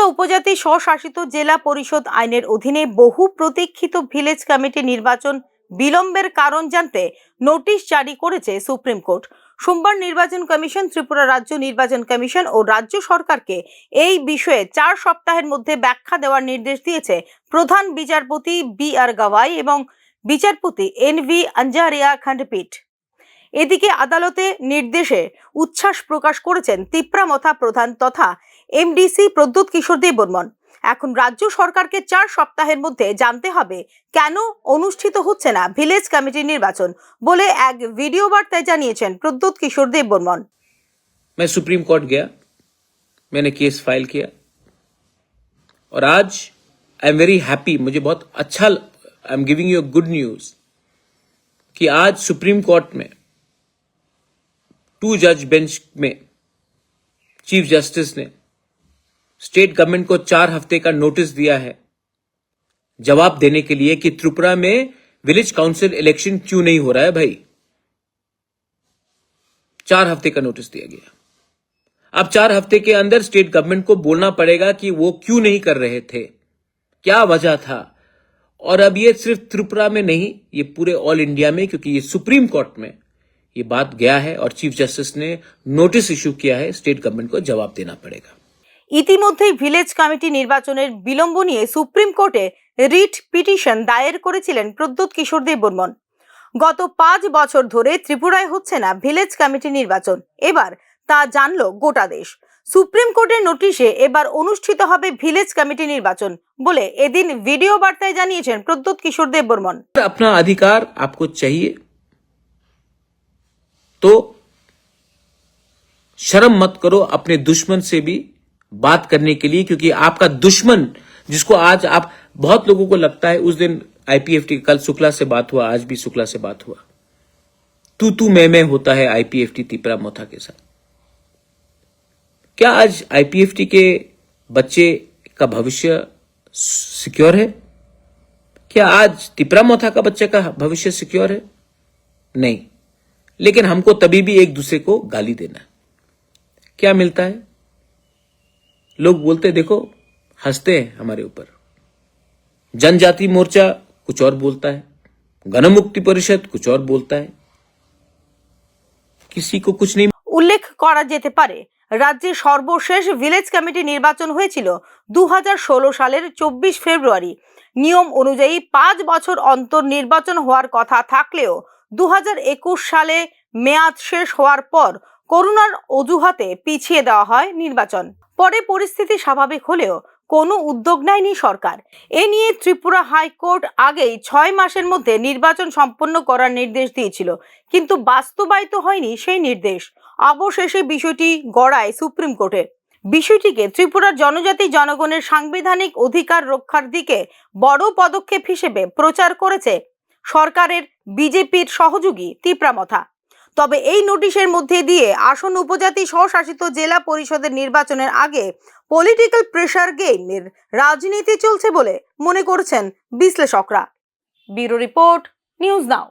ত্রিপুরা উপজাতি স্বশাসিত জেলা পরিষদ আইনের অধীনে বহু প্রতীক্ষিত ভিলেজ কমিটি নির্বাচন বিলম্বের কারণ জানতে নোটিশ জারি করেছে সুপ্রিম কোর্ট। সোমবার নির্বাচন কমিশন ত্রিপুরা রাজ্য নির্বাচন কমিশন ও রাজ্য সরকারকে এই বিষয়ে চার সপ্তাহের মধ্যে ব্যাখ্যা দেওয়ার নির্দেশ দিয়েছে প্রধান বিচারপতি বি আর গাওয়াই এবং বিচারপতি এন ভি আঞ্জারিয়া খণ্ডপীঠ। এদিকে আদালতে নির্দেশে উচ্ছ্বাস প্রকাশ করেছেন তিপ্রামথা প্রধান তথা এমডিসি প্রদ্যুৎ কিশোর দেব বর্মন এখন রাজ্য সরকারকে চার সপ্তাহের মধ্যে জানতে হবে কেন অনুষ্ঠিত হচ্ছে না ভিলেজ কমিটি নির্বাচন বলে এক ভিডিও বার্তায় জানিয়েছেন প্রদ্যুৎ কিশোর দেব বর্মন मैं सुप्रीम कोर्ट गया मैंने केस फाइल किया और आज आई एम वेरी हैप्पी मुझे बहुत अच्छा I am giving you good news कि आज सुप्रीम कोर्ट में टू जज बेंच में चीफ जस्टिस ने स्टेट गवर्नमेंट को चार हफ़्ते का नोटिस दिया है। जवाब देने के लिए कि त्रिपुरा में विलेज काउंसिल इलेक्शन क्यों नहीं हो रहा है भाई? चार हफ़्ते का नोटिस दिया गया। अब चार हफ़्ते के अंदर स्टेट गवर्नमेंट को बोलना पड़ेगा कि वो क्यों नहीं कर रहे थे। क्या वजह था? और अब ये सिर्फ़ त्रिपुरा में नहीं, ये पूरे ऑल इंडिया में, क्योंकि ये सुप्रीम कोर्ट में ये बात गया है और चीफ जस्टिस ने नोटिस इश्यू किया है, स्टेट गवर्नमेंट को जवाब देना पड़ेगा। ইতিমধ্যেই ভিলেজ কমিটি নির্বাচনের বিলম্ব নিয়ে সুপ্রিম কোর্টে রিট পিটিশন দায়ের করেছিলেন প্রদ্যুৎ কিশোর দেব বর্মন গত পাঁচ বছর ধরে ত্রিপুরায় হচ্ছে না ভিলেজ কমিটি নির্বাচন এবার তা জানলো গোটা দেশ সুপ্রিম কোর্টের নোটিশে এবার অনুষ্ঠিত হবে ভিলেজ কমিটি নির্বাচন বলে এদিন ভিডিও বার্তায় জানিয়েছেন প্রদ্যুৎ কিশোর দেব বর্মন अपना अधिकार आपको चाहिए तो शर्म मत करो अपने दुश्मन से भी बात करने के लिए, क्योंकि आपका दुश्मन, जिसको आज आप, बहुत लोगों को लगता है, उस दिन आईपीएफटी कल शुक्ला से बात हुआ, आज भी शुक्ला से बात हुआ। तू तू मैं मैं होता है आईपीएफटी तिपरा मोथा के साथ। क्या आज आईपीएफटी के बच्चे का भविष्य सिक्योर है? क्या आज तिपरा मोथा का बच्चे का भविष्य सिक्योर है? नहीं। लेकिन हमको तभी भी एक दूसरे को गाली देना क्या मिलता है? लोग बोलते देखो हंसते हैं हमारे ऊपर जनजाति मोर्चा कुछ और बोलता है गणमुक्ति परिषद कुछ और बोलता है किसी को कुछ नहीं উল্লেখ করা যেতে পারে রাজ্যে সর্বশেষ ভিলেজ কমিটি নির্বাচন হয়েছিল দু সালের চব্বিশ ফেব্রুয়ারি নিয়ম অনুযায়ী পাঁচ বছর অন্তর নির্বাচন হওয়ার কথা থাকলেও দু সালে মেয়াদ শেষ হওয়ার পর করোনার অজুহাতে পিছিয়ে দেওয়া হয় নির্বাচন পরে পরিস্থিতি স্বাভাবিক হলেও কোনো উদ্যোগ নেয়নি সরকার। এ নিয়ে ত্রিপুরা হাইকোর্ট আগেই ছয় মাসের মধ্যে নির্বাচন সম্পন্ন করার নির্দেশ দিয়েছিল, কিন্তু বাস্তবায়িত হয়নি সেই নির্দেশ। অবশেষে বিষয়টি গড়ায় সুপ্রিম কোর্টে। বিষয়টিকে ত্রিপুরার জনজাতি জনগণের সাংবিধানিক অধিকার রক্ষার দিকে বড় পদক্ষেপ হিসেবে প্রচার করেছে সরকারের বিজেপির সহযোগী তিপ্রামথা। তবে এই নোটিশের মধ্যে দিয়ে আসন উপজাতি স্বশাসিত জেলা পরিষদের নির্বাচনের আগে পলিটিক্যাল প্রেশার গেইনের রাজনীতি চলছে বলে মনে করছেন বিশ্লেষকরা। Bureau report, news now.